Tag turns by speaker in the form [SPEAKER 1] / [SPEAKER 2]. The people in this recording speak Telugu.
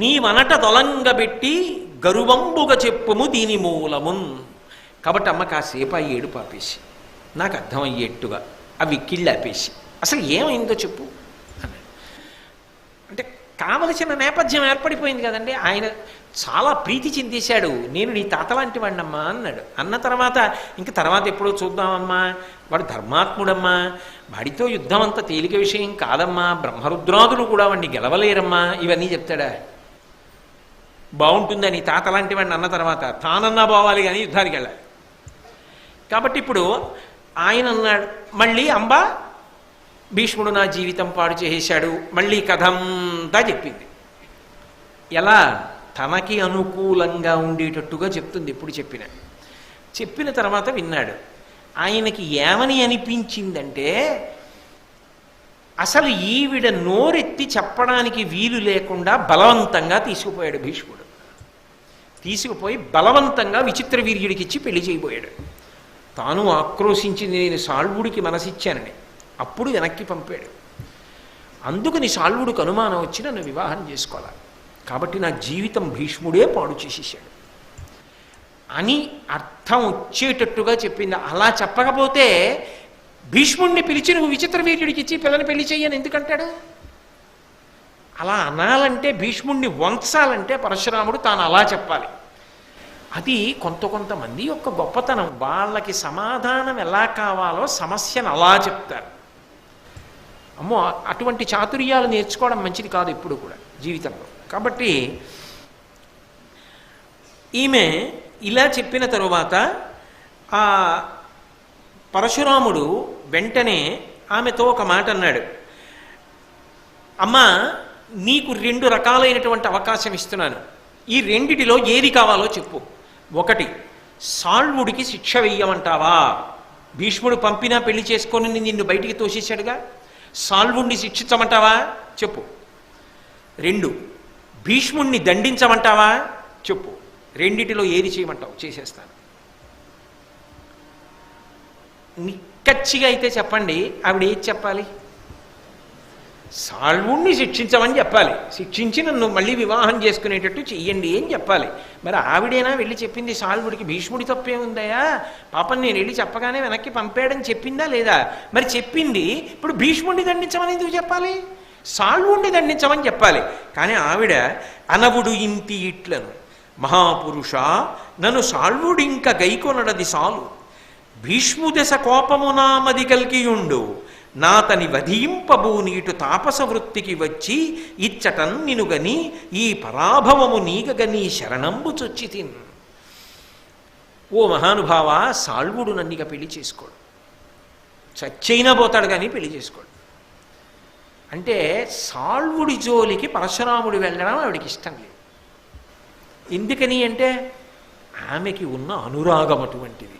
[SPEAKER 1] నీ వనట దొలంగబెట్టి గరువంబుగ చెప్పుము దీని మూలమున్. కాబట్టి అమ్మ కాసేపు ఆ పాపేసి నాకు అర్థమయ్యేట్టుగా అవి కిళ్ళు ఆపేసి అసలు ఏమైందో చెప్పు అన్నాడు. అంటే కావలసిన నేపథ్యం ఏర్పడిపోయింది కదండి ఆయన చాలా ప్రీతి చెందేశాడు. నేను నీ తాత లాంటి వాడినమ్మా అన్నాడు. అన్న తర్వాత ఇంక తర్వాత ఎప్పుడో చూద్దామమ్మా వాడు ధర్మాత్ముడమ్మా వాడితో యుద్ధం అంత తేలిక విషయం కాదమ్మా బ్రహ్మరుద్రాదులు కూడా వాడిని గెలవలేరమ్మా ఇవన్నీ చెప్తాడా? బాగుంటుందని తాత లాంటి వాడిని అన్న తర్వాత తానన్నా బావాలి కానీ యుద్ధానికి వెళ్ళాలి. కాబట్టి ఇప్పుడు ఆయన అన్నాడు మళ్ళీ అంబ భీష్ముడు నా జీవితం పాడు చేసేశాడు మళ్ళీ కథంతా చెప్పింది. ఎలా? తనకి అనుకూలంగా ఉండేటట్టుగా చెప్తుంది ఎప్పుడు చెప్పిన. చెప్పిన తర్వాత విన్నాడు ఆయనకి ఏమని అనిపించిందంటే అసలు ఈవిడ నోరెత్తి చెప్పడానికి వీలు లేకుండా బలవంతంగా తీసుకుపోయాడు భీష్ముడు. తీసుకుపోయి బలవంతంగా విచిత్ర వీర్యుడికి ఇచ్చి పెళ్ళి చేయబోయాడు. తాను ఆక్రోశించింది నేను సాల్వుడికి మనసిచ్చానని అప్పుడు వెనక్కి పంపాడు. అందుకని సాల్వుడికి అనుమానం వచ్చి నన్ను వివాహం చేసుకోవాలి? కాబట్టి నా జీవితం భీష్ముడే పాడు చేసేసాడు అని అర్థం వచ్చేటట్టుగా చెప్పింది. అలా చెప్పకపోతే భీష్ముణ్ణి పిలిచి నువ్వు విచిత్ర వీర్యుడికి ఇచ్చి పిల్లని పెళ్ళి చెయ్యని ఎందుకంటాడు? అలా అనాలంటే భీష్ముణ్ణి వంచాలంటే పరశురాముడు తాను అలా చెప్పాలి. అది కొంత కొంతమంది యొక్క గొప్పతనం. వాళ్ళకి సమాధానం ఎలా కావాలో సమస్యను అలా చెప్తారు. అమ్మో అటువంటి చాతుర్యాలు నేర్చుకోవడం మంచిది కాదు ఇప్పుడు కూడా జీవితంలో. కాబట్టి ఈమె ఇలా చెప్పిన తరువాత పరశురాముడు వెంటనే ఆమెతో ఒక మాట అన్నాడు. అమ్మా నీకు రెండు రకాలైనటువంటి అవకాశం ఇస్తున్నాను. ఈ రెండిటిలో ఏది కావాలో చెప్పు. ఒకటి సాల్వుడికి శిక్ష వెయ్యమంటావా భీష్ముడు పంపినా పెళ్ళి చేసుకొని నిన్ను బయటికి తోసేశాడుగా. సాల్వుడిని శిక్షించమంటావా? చెప్పు. రెండు భీష్ముణ్ణి దండించమంటావా? చెప్పు. రెండిటిలో ఏది చేయమంటావు? చేసేస్తాను. నిక్కచ్చిగా అయితే చెప్పండి. ఆవిడ ఏది చెప్పాలి? సాల్వుణ్ణి శిక్షించమని చెప్పాలి. శిక్షించి నన్ను మళ్ళీ వివాహం చేసుకునేటట్టు చెయ్యండి అని చెప్పాలి? మరి ఆవిడేనా వెళ్ళి చెప్పింది సాల్వుడికి? భీష్ముడి తప్పే ఉందయా పాపం నేను వెళ్ళి చెప్పగానే వెనక్కి పంపేయడం చెప్పిందా లేదా? మరి చెప్పింది. ఇప్పుడు భీష్ముడిని దండించమని ఎందుకు చెప్పాలి? సాల్వుణ్ణి దండించమని చెప్పాలి. కానీ ఆవిడ అనవుడు ఇంతి ఇట్లను. మహాపురుష నన్ను సాల్వుడింక గైకొనడది సాలు. భీష్ముదశ కోపమునామది కలిగియుండు. నాతని వధింపబూ నీటు తాపస వృత్తికి వచ్చి ఇచ్చటన్ నినుగని ఈ పరాభవము నీగగని శరణంబు చొచ్చి తిన్ ఓ మహానుభావ సాల్వుడు నన్నిక పెళ్ళి చేసుకోడు. చచ్చైనా పోతాడు కానీ పెళ్ళి చేసుకోడు. అంటే సాల్వుడి జోలికి పరశురాముడు వెళ్ళడం ఆవిడకి ఇష్టం లేదు. ఎందుకని అంటే ఆమెకి ఉన్న అనురాగం అటువంటిది.